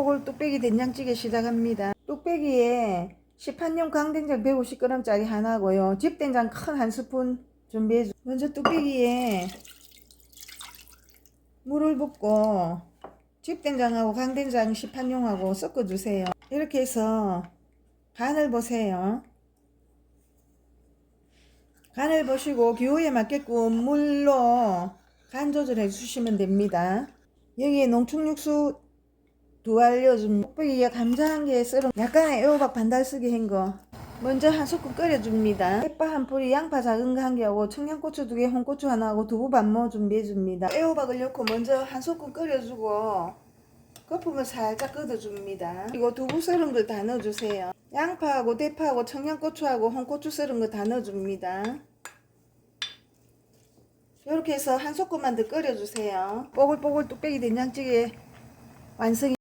뽀글뽀글 뚝배기 된장찌개 시작합니다. 뚝배기에 시판용 강된장 150g짜리 하나고요. 집된장 큰 한 스푼 준비해 주. 먼저 뚝배기에 물을 붓고 집된장하고 강된장 시판용하고 섞어 주세요. 이렇게 해서 간을 보세요. 간을 보시고 기호에 맞게끔 물로 간 조절해 주시면 됩니다. 여기에 농축육수 두 알려 좀 볶기에 감자 한 개 썰은 약간의 애호박 반달 쓰기 한 거. 먼저 한 소끔 끓여줍니다. 대파 한 뿌리, 양파 작은 거 한 개하고 청양고추 두 개, 홍고추 하나 하고 두부 반모 준비해 줍니다. 애호박을 넣고 먼저 한 소끔 끓여주고 거품을 살짝 걷어줍니다. 그리고 두부 썰은 거다 넣어주세요. 양파하고 대파하고 청양고추하고 홍고추 썰은 거 다 넣어줍니다. 이렇게 해서 한 소끔만 더 끓여주세요. 뽀글뽀글 뚝배기 된장찌개 완성이